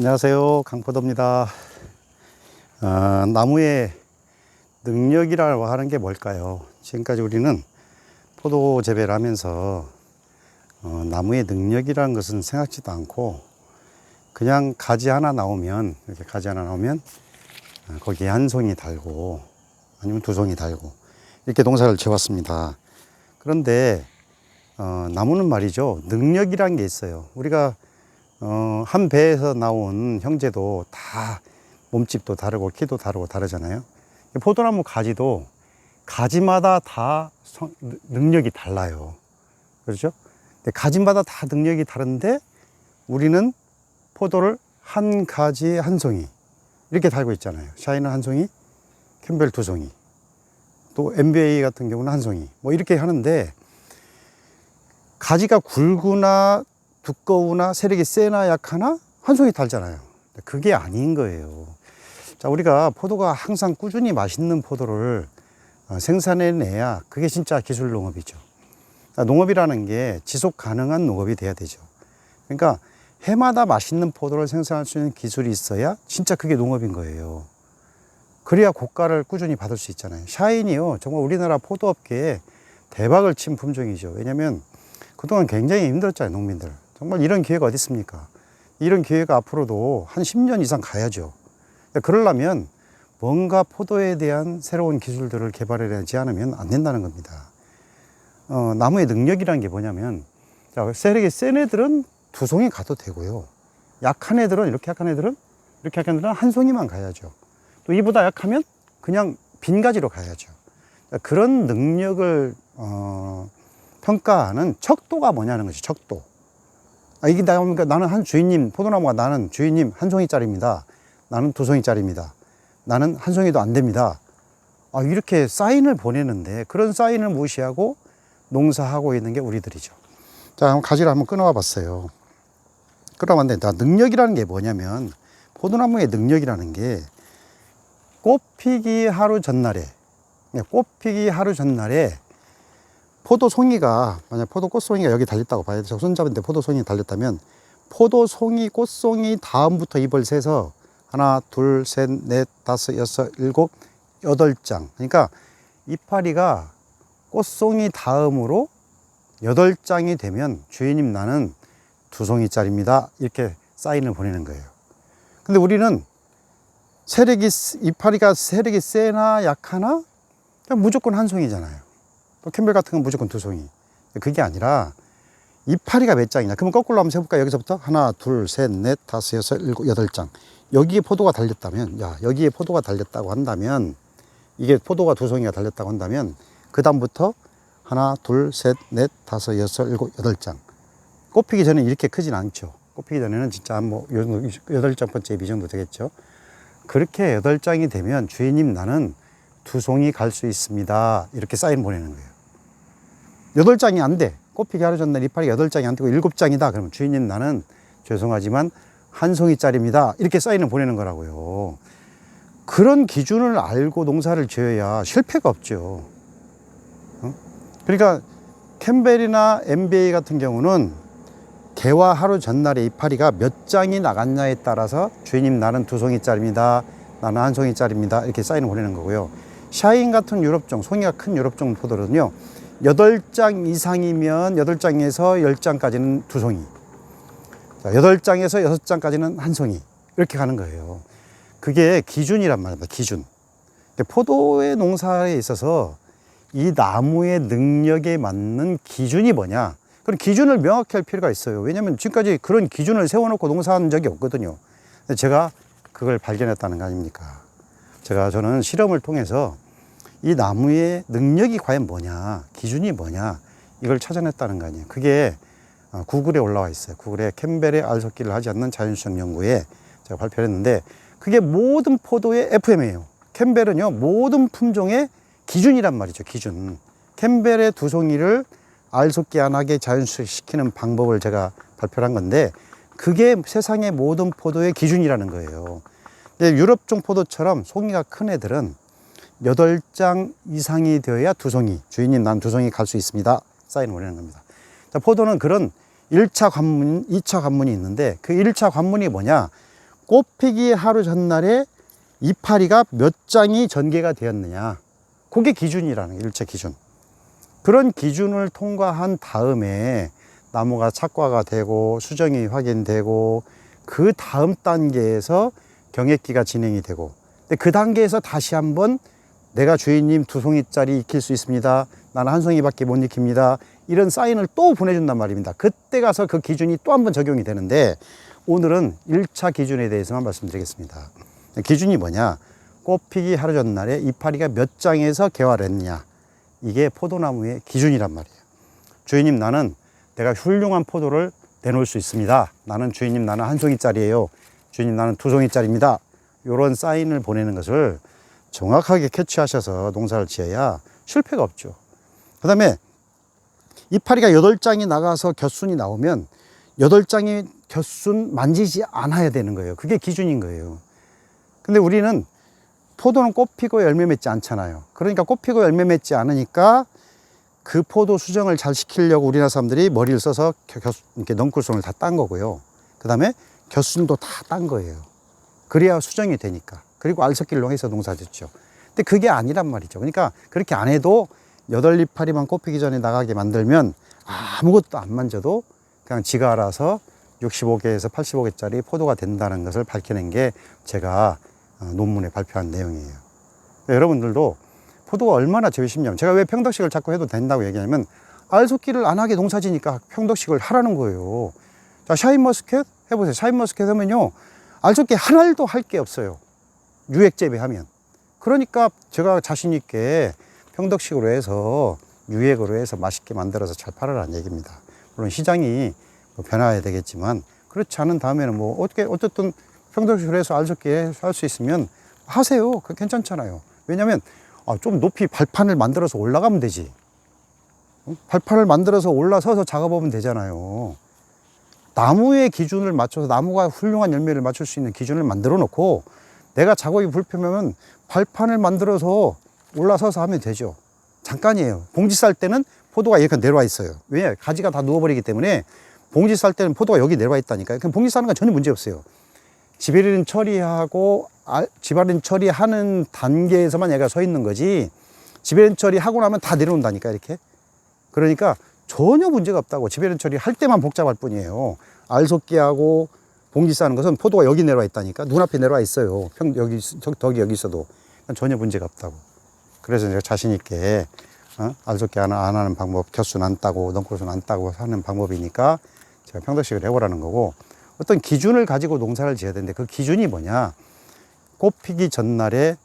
안녕하세요. 강포도입니다. 아, 나무의 능력이라고 하는 게 뭘까요? 지금까지 우리는 포도 재배를 하면서 어, 나무의 능력이라는 것은 생각지도 않고 그냥 가지 하나 나오면 이렇게 가지 하나 나오면 어, 거기에 한 송이 달고 아니면 두 송이 달고 이렇게 농사를 지었습니다. 그런데 어, 나무는 말이죠 능력이란 게 있어요. 우리가 어, 한 배에서 나온 형제도 다 몸집도 다르고 키도 다르고 다르잖아요. 포도나무 가지도 가지마다 다 성- 능력이 달라요. 그렇죠? 가지마다 다 능력이 다른데 우리는 포도를 한 가지 한 송이 이렇게 달고 있잖아요. 샤이는 한 송이, 캠벨 두 송이, 또 MBA 같은 경우는 한 송이 뭐 이렇게 하는데 가지가 굵거나 두꺼우나 세력이 세나 약하나 한 송이 달잖아요. 그게 아닌 거예요. 자, 우리가 포도가 항상 꾸준히 맛있는 포도를 어, 생산해내야 그게 진짜 기술 농업이죠. 자, 농업이라는 게 지속 가능한 농업이 돼야 되죠. 그러니까 해마다 맛있는 포도를 생산할 수 있는 기술이 있어야 진짜 그게 농업인 거예요. 그래야 고가를 꾸준히 받을 수 있잖아요. 샤인이요. 정말 우리나라 포도업계에 대박을 친 품종이죠. 왜냐면 그동안 굉장히 힘들었잖아요, 농민들. 정말 이런 기회가 어디 있습니까? 이런 기회가 앞으로도 한 10년 이상 가야죠. 그러려면 뭔가 포도에 대한 새로운 기술들을 개발해내지 않으면 안 된다는 겁니다. 어, 나무의 능력이라는 게 뭐냐면, 자, 세력이 센 애들은 두 송이 가도 되고요. 약한 애들은, 이렇게 약한 애들은, 이렇게 약한 애들은 한 송이만 가야죠. 또 이보다 약하면 그냥 빈 가지로 가야죠. 자, 그런 능력을, 어, 평가하는 척도가 뭐냐는 거죠, 척도. 아, 이게 나오니까 나는 한 주인님, 포도나무가 나는 주인님 한 송이짜리입니다. 나는 두 송이짜리입니다. 나는 한 송이도 안 됩니다. 아, 이렇게 사인을 보내는데 그런 사인을 무시하고 농사하고 있는 게 우리들이죠. 자, 가지를 한번 끊어와 봤어요. 끊어봤는데, 나 능력이라는 게 뭐냐면, 포도나무의 능력이라는 게 꽃피기 하루 전날에, 네, 꽃피기 하루 전날에 포도 송이가 만약 포도 꽃송이가 여기 달렸다고 봐야 돼요. 손잡은데 포도 송이 달렸다면 포도 송이 꽃송이 다음부터 잎을 세서 하나, 둘, 셋, 넷, 다섯, 여섯, 일곱, 여덟 장. 그러니까 이파리가 꽃송이 다음으로 여덟 장이 되면 주인님 나는 두 송이짜리입니다. 이렇게 사인을 보내는 거예요. 근데 우리는 세력이 이파리가 세력이 세나 약하나 무조건 한 송이잖아요. 또 캠벨 같은 건 무조건 두 송이. 그게 아니라 이파리가 몇 장이냐? 그러면 거꾸로 한번 세볼까? 여기서부터 하나, 둘, 셋, 넷, 다섯, 여섯, 일곱, 여덟 장. 여기에 포도가 달렸다면, 야, 여기에 포도가 달렸다고 한다면, 이게 포도가 두 송이가 달렸다고 한다면, 그 다음부터 하나, 둘, 셋, 넷, 다섯, 여섯, 일곱, 여덟 장. 꽃피기 전에 이렇게 크진 않죠. 꽃피기 전에는 진짜 한 뭐, 여덟 장 번째 이 정도 되겠죠. 그렇게 여덟 장이 되면 주인님 나는 두 송이 갈 수 있습니다. 이렇게 사인 보내는 거예요. 여덟 장이 안 돼. 꽃피기 하루 전날 이파리 여덟 장이 안 되고 일곱 장이다. 그러면 주인님 나는 죄송하지만 한 송이짜리입니다. 이렇게 사인을 보내는 거라고요. 그런 기준을 알고 농사를 지어야 실패가 없죠. 어? 그러니까 캠벨이나 MBA 같은 경우는 개화 하루 전날에 이파리가 몇 장이 나갔냐에 따라서 주인님 나는 두 송이짜리입니다. 나는 한 송이짜리입니다. 이렇게 사인을 보내는 거고요. 샤인 같은 유럽종, 송이가 큰 유럽종 포도는요. 여덟 장 이상이면 여덟 장에서 열 장까지는 두 송이. 자, 여덟 장에서 여섯 장까지는 한 송이. 이렇게 가는 거예요. 그게 기준이란 말입니다. 기준. 포도의 농사에 있어서 이 나무의 능력에 맞는 기준이 뭐냐? 그런 기준을 명확히 할 필요가 있어요. 왜냐하면 지금까지 그런 기준을 세워놓고 농사한 적이 없거든요. 제가 그걸 발견했다는 거 아닙니까? 제가 저는 실험을 통해서 이 나무의 능력이 과연 뭐냐, 기준이 뭐냐, 이걸 찾아냈다는 거 아니에요. 그게 어, 구글에 올라와 있어요. 구글에 캠벨의 알속기를 하지 않는 자연수적 연구에 제가 발표를 했는데 그게 모든 포도의 FM이에요. 캠벨은요, 모든 품종의 기준이란 말이죠. 기준. 캠벨의 두 송이를 알속기 안 하게 자연수식시키는 방법을 제가 발표를 한 건데 그게 세상의 모든 포도의 기준이라는 거예요. 유럽종 포도처럼 송이가 큰 애들은 여덟 장 이상이 되어야 두 송이, 주인님 난 두 송이 갈 수 있습니다. 사인을 보내는 겁니다. 자, 포도는 그런 1차 관문, 2차 관문이 있는데 그 1차 관문이 뭐냐? 꽃피기 하루 전날에 이파리가 몇 장이 전개가 되었느냐. 그게 기준이라는 게 일체 기준. 그런 기준을 통과한 다음에 나무가 착과가 되고 수정이 확인되고 그 다음 단계에서 경액기가 진행이 되고 그 단계에서 다시 한번 내가 주인님 두 송이짜리 익힐 수 있습니다. 나는 한 송이밖에 못 익힙니다. 이런 사인을 또 보내준단 말입니다. 그때 가서 그 기준이 또 한 번 적용이 되는데 오늘은 1차 기준에 대해서만 말씀드리겠습니다. 기준이 뭐냐? 꽃피기 하루 전날에 이파리가 몇 장에서 개화를 했느냐. 이게 포도나무의 기준이란 말이에요. 주인님 나는 내가 훌륭한 포도를 내놓을 수 있습니다. 나는 주인님 나는 한 송이짜리예요. 주인님 나는 두 송이짜리입니다. 이런 사인을 보내는 것을 정확하게 캐치하셔서 농사를 지어야 실패가 없죠. 그 다음에 이파리가 여덟 장이 나가서 곁순이 나오면 여덟 장이 곁순 만지지 않아야 되는 거예요. 그게 기준인 거예요. 근데 우리는 포도는 꽃 피고 열매 맺지 않잖아요. 그러니까 꽃 피고 열매 맺지 않으니까 그 포도 수정을 잘 시키려고 우리나라 사람들이 머리를 써서 겨- 겨- 이렇게 넝쿨송을 다 딴 거고요. 그 다음에 곁순도 다 딴 거예요. 그래야 수정이 되니까. 그리고 알석기를 해서 농사 짓죠. 근데 그게 아니란 말이죠. 그러니까 그렇게 안 해도 여덟 이파리만 꽃피기 전에 나가게 만들면 아무것도 안 만져도 그냥 지가 알아서 65개에서 85개짜리 포도가 된다는 것을 밝혀낸 게 제가 어, 논문에 발표한 내용이에요. 그러니까 여러분들도 포도가 얼마나 쉽냐면 제가 왜 평덕식을 자꾸 해도 된다고 얘기하냐면 알속기를 안 하게 농사지니까 평덕식을 하라는 거예요. 자, 샤인머스켓 해보세요. 샤인머스켓 하면요. 알속기 하나도 할 게 없어요. 유액 재배하면. 그러니까 제가 자신 있게 평덕식으로 해서 유액으로 해서 맛있게 만들어서 잘 팔아라는 얘기입니다. 물론 시장이 뭐 변화해야 되겠지만 그렇지 않은 다음에는 뭐 어떻게 어쨌든 평덕식으로 해서 알속기에 할수 있으면 하세요. 그 괜찮잖아요. 왜냐하면 아, 좀 높이 발판을 만들어서 올라가면 되지. 어? 발판을 만들어서 올라서서 작업하면 되잖아요. 나무의 기준을 맞춰서 나무가 훌륭한 열매를 맞출 수 있는 기준을 만들어 놓고 내가 작업이 불편하면 발판을 만들어서 올라서서 하면 되죠. 잠깐이에요. 봉지 쌀 때는 포도가 이렇게 내려와 있어요. 왜? 가지가 다 누워버리기 때문에 봉지 쌀 때는 포도가 여기 내려와 있다니까요. 그럼 봉지 싸는 건 전혀 문제 없어요. 지배린 처리하고 아, 지배린 처리하는 단계에서만 얘가 서 있는 거지 지배린 처리하고 나면 다 내려온다니까 이렇게 그러니까 전혀 문제가 없다고 지배린 처리 할 때만 복잡할 뿐이에요 알속기하고 봉지 싸는 것은 포도가 여기 내려와 있다니까. 눈앞에 내려와 있어요. 평 여기 저, 덕이 여기 있어도. 전혀 문제가 없다고. 그래서 제가 자신 있게 어? 알속기 하나 안 하는 방법 곁순 안 따고 넝쿨순 안 따고 하는 방법이니까 제가 평덕식을 해보라는 거고 어떤 기준을 가지고 농사를 지어야 되는데 그 기준이 뭐냐? 꽃 피기 전날에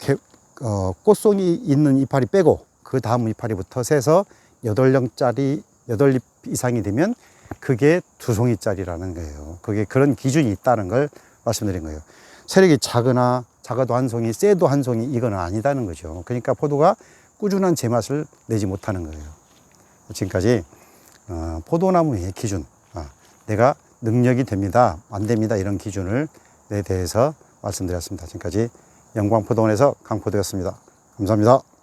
개- 어, 꽃송이 있는 이파리 빼고 그 다음 이파리부터 세서 여덟 령짜리 여덟 잎 이상이 되면 그게 두 송이짜리라는 거예요. 그게 그런 기준이 있다는 걸 말씀드린 거예요. 세력이 작으나 작아도 한 송이, 세도 한 송이 이거는 아니다는 거죠. 그러니까 포도가 꾸준한 제맛을 내지 못하는 거예요. 지금까지 어, 포도나무의 기준, 아, 내가 능력이 됩니다, 안 됩니다 이런 기준을 에 대해서 말씀드렸습니다. 지금까지 영광포도원에서 강포도였습니다. 감사합니다.